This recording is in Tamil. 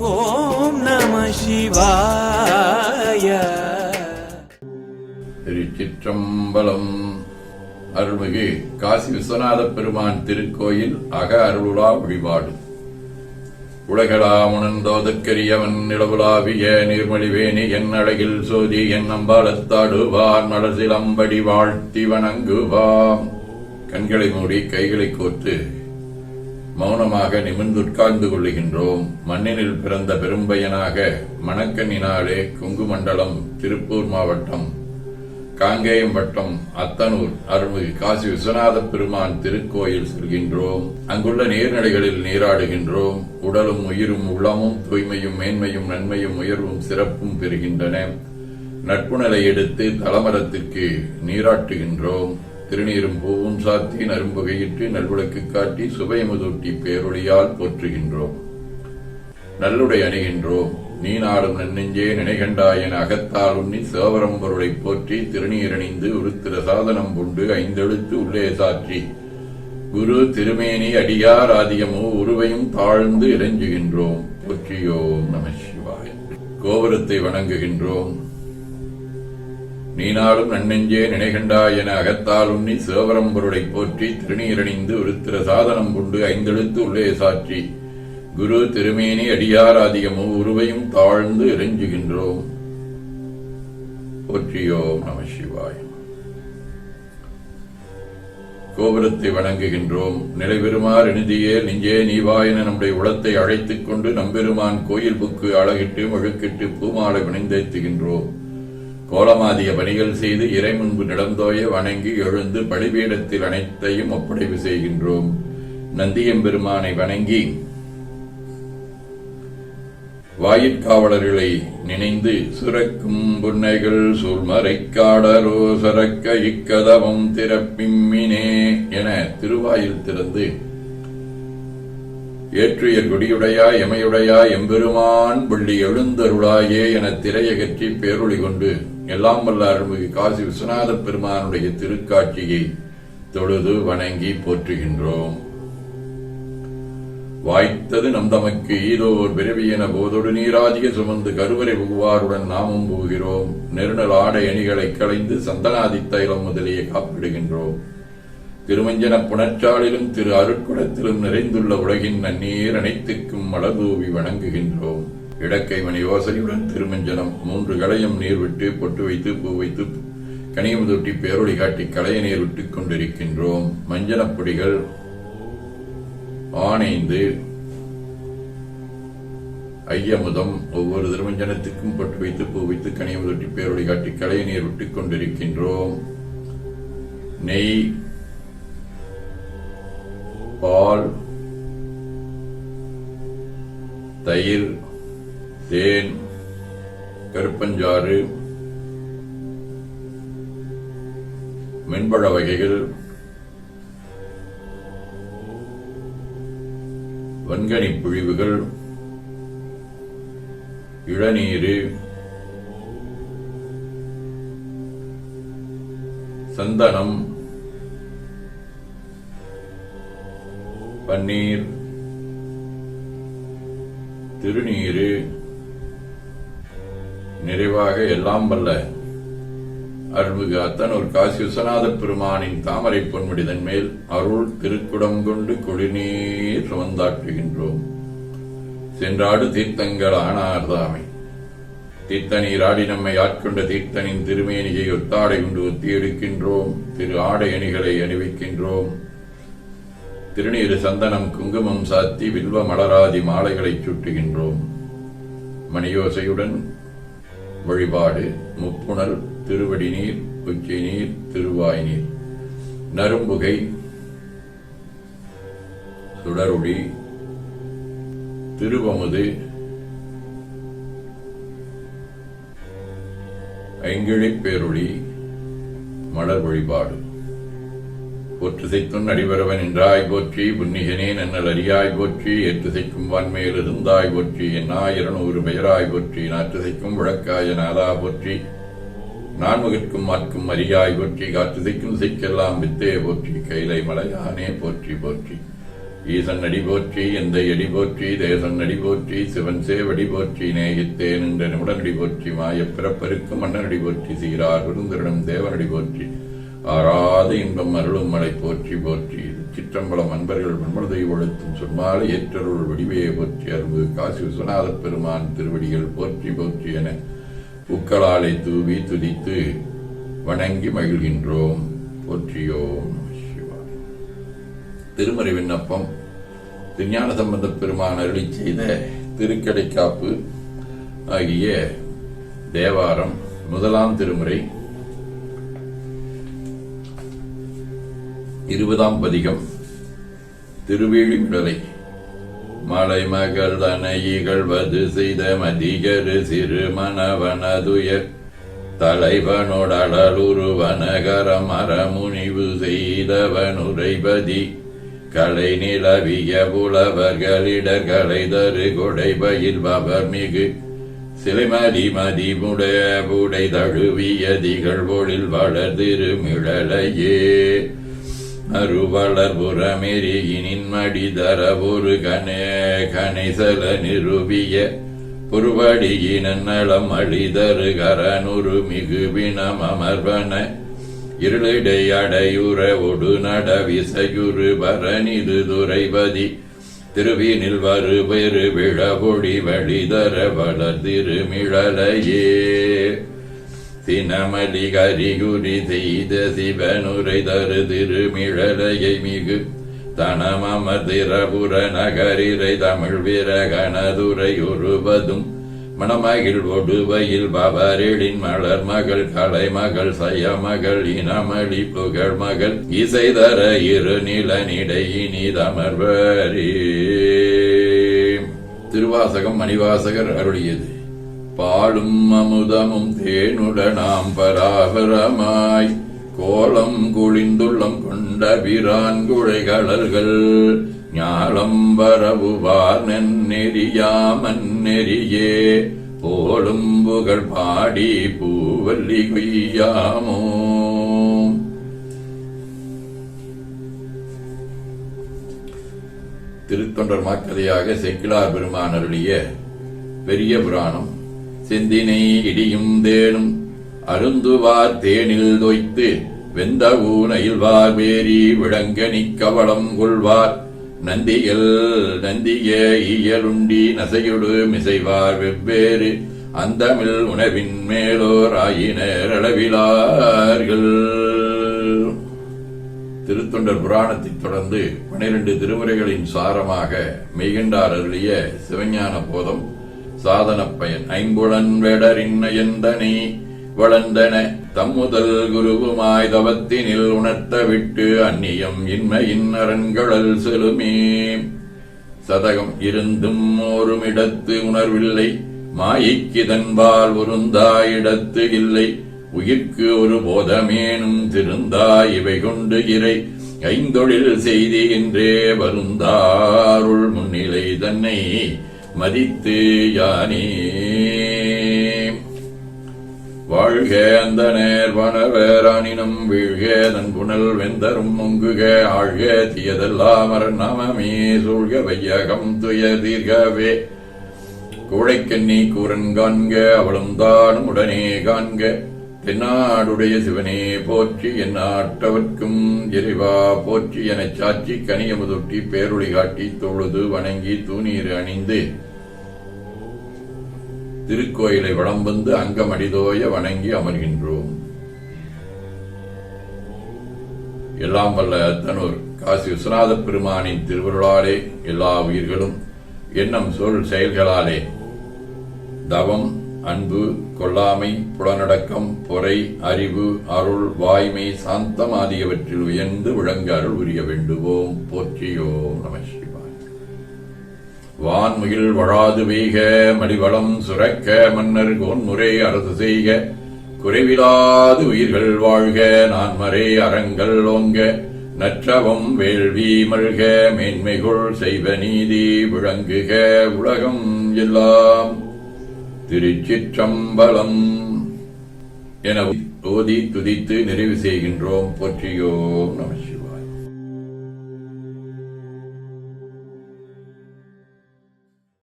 ஓம் நம சிவாய. திருச்சிற்றம்பலம். அருள்மிகு காசி விஸ்வநாத பெருமான் திருக்கோயில் அக அருளுலா வழிபாடு. உலகளாமுணந்தோதற்கரியவன் நிலவுலாவிய நீர்மொழிவேணி என் அழகில் சோதி என் அம்பாலத்தாடுவார் மலசிலம்படி வாழ்த்தி வணங்குவாம். கண்களை மூடி கைகளை கோர்த்து மௌனமாக நிமிர்ந்துட்கார்ந்து கொள்ளுகின்றோம். மண்ணினில் பிறந்த பெரும்பயனாக மணக்கண்ணினாலே கொங்குமண்டலம் திருப்பூர் மாவட்டம் காங்கேயம் வட்டம் அத்தனூர் அருள்மிகு காசி விஸ்வநாத பெருமான் திருக்கோயில் செல்கின்றோம். அங்குள்ள நீர்நிலைகளில் நீராடுகின்றோம். உடலும் உயிரும் உள்ளமும் தூய்மையும் மேன்மையும் நன்மையும் உயர்வும் சிறப்பும் பெறுகின்றன. நட்புணலை எடுத்து தலமரத்திற்கு நீராட்டுகின்றோம். திருநீரும் பூவும் சாத்தி நரும்புகையிட்டு நல்விளக்கு காட்டி சுபயமுதூட்டி பேரொழியால் போற்றுகின்றோம். நல்லுடை அணிகின்றோம். நீ நாடும் நன்னெஞ்சே நினைகண்டாயன் அகத்தால் உண்ணி சிவபரம் போற்றி திருநீரணிந்து உருத்திர சாதனம் கொண்டு ஐந்தெழுத்து உள்ளே சாற்றி. குரு திருமேனி அடியார் ஆதியமோ உருவையும் தாழ்ந்து இறைஞ்சுகின்றோம். போற்றியோம் நம சிவாய். கோபுரத்தை வணங்குகின்றோம். நீனாலும் நன்னெஞ்சே நினைகண்டா என அகத்தால் உண்ணி சிவபரம்பொருளை போற்றி திருநீரணிந்து ஒருத்திர சாதனம் கொண்டு ஐந்தெழுத்து உள்ளே சாற்றி. குரு திருமேனி அடியார் ஆதியமோ உருவையும் தாழ்ந்து இறைஞ்சுகின்றோம் போற்றியோம் நம சிவாய். கோபுரத்தை வணங்குகின்றோம். நிலைபெறுமாறு நிதியே நெஞ்சே நீவாயன நம்முடைய உளத்தை அழைத்துக் கொண்டு நம்பெருமான் கோயில் புக்கு அழகிட்டு மழுக்கிட்டு பூமாலை வினைந்தேத்துகின்றோம். கோலமாதிய பணிகள் செய்து இறை முன்பு நிலந்தோய வணங்கி எழுந்து பலிபீடத்தில் அனைத்தையும் ஒப்படைவு செய்கின்றோம். நந்தியம்பெருமானை வணங்கி வாயிற்காவலர்களை நினைந்து சுரக்கும் புன்னைகள் சூழ்மறைக்காடரோ சரக்க இக்கதவம் திறப்பிம்மினே என திருவாயில் திறந்து ஏற்றுயர் குடியுடையா எமையுடையா எம்பெருமான் வெள்ளி எழுந்தருளாயே என திரையகற்றி பேரொழி கொண்டு எல்லாம் வல்ல அருள்மிகு காசி விஸ்வநாத பெருமானுடைய திருக்காட்சியை தொழுது வணங்கி போற்றுகின்றோம். வாய்த்தது நம் தமக்கு ஈதோர் பிறவியென போதொடு நீராதிக சுமந்து கருவறை புகுவாருடன் நாமும் போகிறோம். நெருநல் ஆடை அணிகளை களைந்து சந்தனாதி தைலம் முதலிய காப்பிடுகின்றோம். திருமஞ்சன புணர்ச்சாலிலும் திரு அருட்குடத்திலும் நிறைந்துள்ள உலகின் நன்னீர் அனைத்துக்கும் மலர்தூவி வணங்குகின்றோம். இடக்கை மணி யோசனையுடன் திருமஞ்சனம். மூன்று களையும் நீர் விட்டு பொட்டு வைத்து பூ வைத்து கனியமுதொட்டி பேரொழி காட்டி களைய நீர் விட்டுக் கொண்டிருக்கின்றோம். மஞ்சனப்பொடிகள் பொடிகள் ஆணைந்து ஐயமுதம் ஒவ்வொரு திருமஞ்சனத்துக்கும் பொட்டு வைத்து பூ வைத்து கனியமுதொட்டி பேரொழி காட்டி களைய நீர் விட்டுக் கொண்டிருக்கின்றோம். நெய் பால் தயிர் தேன் கருப்பஞ்சாறு மென்பழ வகைகள் வன்கனி புழிவுகள் இளநீரு சந்தனம் பன்னீர் திருநீரு நிறைவாக எல்லாம் வல்ல. அருள்மிகு அத்தனூர் காசி விஸ்வநாத பெருமானின் தாமரை பொன்முடிதன் மேல் அருள் திருக்குடம் கொண்டு குடிநீர் சுமந்தாற்றுகின்றோம். சென்றாடு தீர்த்தங்கள் ஆனார்தாமை. தீர்த்தனி ஆடி நம்மை ஆட்கொண்ட தீர்த்தனின் திருமேனியை ஒத்தாடை உண்டு ஒத்தி எடுக்கின்றோம். திரு ஆடை அணிகளை அணிவிக்கின்றோம். திருநீரு சந்தனம் குங்குமம் சாத்தி வில்வ மலராதி மாலைகளை சுட்டுகின்றோம். மணியோசையுடன் வழிபாடு முப்புணர் திருவடி நீர் உச்சி நீர் திருவாய் நீர் நரும்புகை சுடருடி திருவமுது ஐங்கிழிப்பேருளி மலர் வழிபாடு. போற்றுசைத்துன் அடிபரவன் என்றாய் போற்றி புன்னிகனே நன்னல் அறியாய் போற்றி ஏற்றுசைக்கும் வான்மையில் இருந்தாய் போற்றி என்னாய் இருநூறு பெயராய் போற்றி நாற்றுசைக்கும் விளக்காய நாதா போற்றி. நான்முகற்கும் மாற்கும் அரியாய் போற்றி காற்றுசைக்கும் சிக்கெல்லாம் வித்தே போற்றி கைலை மலையானே போற்றி போற்றி. ஈசன் அடி போற்றி எந்த அடி போற்றி தேசன் அடி போற்றி சிவன் சேவடி போற்றி நேகித்தேன் என்ற நிமிடனடி போற்றி மாயப் பிறப்பருக்கு மன்னனடி போற்றி சீரார் விருந்தரிடம் தேவனடி போற்றி. ஆறாத இன்பம் அருளும் மலை போற்றி போற்றி. சிற்றம்பலம் அன்பர்கள் மண்மனதை ஒழுத்தும் சொன்னால் ஏற்றருள் வடிவையை போற்றி. அருள்வு காசி விஸ்வநாத பெருமான் திருவடிகள் போற்றி போற்றி என பூக்களாலை தூவி துதித்து வணங்கி மகிழ்கின்றோம். போற்றியோம் திருமறை விண்ணப்பம். திருஞான சம்பந்த பெருமான் அருளி செய்த திருக்கடைக்காப்பு ஆகிய தேவாரம் முதலாம் திருமுறை. இருபதாம் பதிகம். திருவேழிமிடலை மலை மகள் தனையிகழ்வது செய்த மதிகரு சிறு மணவனதுயர் தலைவனோடலுருவனகரம் அறமுனிவு செய்தவனுரைபதி கலை நிலவிய புலவர்களிடர் கலை தரு கொடைபயில் பவர் மிகு சிலைமதி மதிமுடைய புடை தழுவிய திகழ்வொழில் வளர்திருமிழலையே அருவளர் புறமெரியினின் மடிதர கணே கணைசல நிருபிய புருவடியினலம் அழிதரு கரனுரு மிகு அமர்வன இருளிடை அடையுற ஒடு நட விசையுறு பரனிது துரைபதி திருவினில் வரு பெரு விழபொடி வழிதர வளர் தினமலி கரிகுரி செய்த சிவனுரை தரு திருமிழலையை மிகு தனமமதிரபுர நகரிரை தமிழ் வீரகணதுரை உருவதும் மணமகிழ் ஒடுவையில் பவரெழின் மலர் மகள் கலை மகள் சயமகள் இனமளி புகழ் மகள் இசைதர இரு நிலனிடை இனிதமர்வரே. திருவாசகம் மணிவாசகர் அருளியது. பாலும் அமுதமும் தேனுடனாம் பராபரமாய். கோலம் குளிந்துள்ளம் கொண்ட பிரான் குழைகளர்கள் ஞாலம் வரவுவார் நெறியாமன் நெறியே. போலும் புகழ் பாடி பூவல்லி கொய்யாமோ. திருத்தொண்டர் மாக்கதையாக செக்கிலார் பெருமான் அருளிய பெரிய புராணம். செந்தினை இடியும் தேனும் அருந்துவார் தேனில் தொய்த்து வெந்த ஊனையில் வார் வேரி விளங்கனி கவளம் கொள்வார். நந்தியல் நந்திய ஈயலுண்டி நசையொடு மிசைவார் வெவ்வேறு அந்தமிழ் உணவின் மேலோர் ஆயினர் அளவிலார்கள். திருத்தொண்டர் புராணத்தைத் தொடர்ந்து பனிரெண்டு திருமுறைகளின் சாரமாக மெய்கண்டார் அருளிய சிவஞான போதம் சாதன பயன் ஐம்புலன் வேடரின் எந்தனை வளர்ந்தன தம்முதல் குருவுமாய் தவத்தினில் உணர்த்த விட்டு அந்நியம் இன்மையின் அரண்களல் செலுமே. சதகம் இருந்தும் ஓருமிடத்து உணர்வில்லை மாயைக்கு தன்பால் ஒருந்தாயிடத்து இல்லை. உயிர்க்கு ஒரு போதமேனும் திருந்தாய் இவை கொண்டு இறை. ஐந்தொழில் செய்தி என்றே வருந்தாருள் முன்னிலை தன்னை. மதித்து யானே. வாழ்க அந்த நேர் வனவேரானினும் வீழ்க தன் புனல் வெந்தரும் மொங்குக ஆழ்க தீயதெல்லாம் நமமே சூழ்க வையகம் துய தீர்கவே. கோழைக்கண்ணி கூரன் காண்க அவளும் தானும் உடனே காண்க. தென்னாடுடைய சிவனே போற்றி என் நாட்டவர்க்கும் எரிவா போற்றி எனச் சாட்சி கனியமுதொட்டி பேருளி காட்டி தொழுது வணங்கி தூணீர் அணிந்து. திருக்கோயிலை வளம் வந்து அங்கமடிதோய வணங்கி அமர்கின்றோம். எல்லாம் வல்ல அத்தனூர் காசி விஸ்வநாத பெருமானின் திருவருளாலே எல்லா உயிர்களும் எண்ணம் சொல் செயல்களாலே. தவம் அன்பு கொல்லாமை புலனடக்கம் பொறை அறிவு அருள் வாய்மை சாந்தம் ஆகியவற்றில் உயர்ந்து விளங்க அருள் உரிய வேண்டுவோம். போற்றியோம் நம சிவா. வான்முகில் வழாது வீக மடிவளம் சுரக்க மன்னர் கோன்முறை அரசு செய்க. குறைவிலாது உயிர்கள் வாழ்க நான்மறை அறங்கள் ஓங்க. நற்றவம் வேள்வி மல்க மேன்மைகுள் செய்வ நீதி விளங்குக உலகம் எல்லாம் திருச்சிற்றம்பலம். என ஓதி துதித்து நிறைவு செய்கின்றோம். போற்றியோம் நம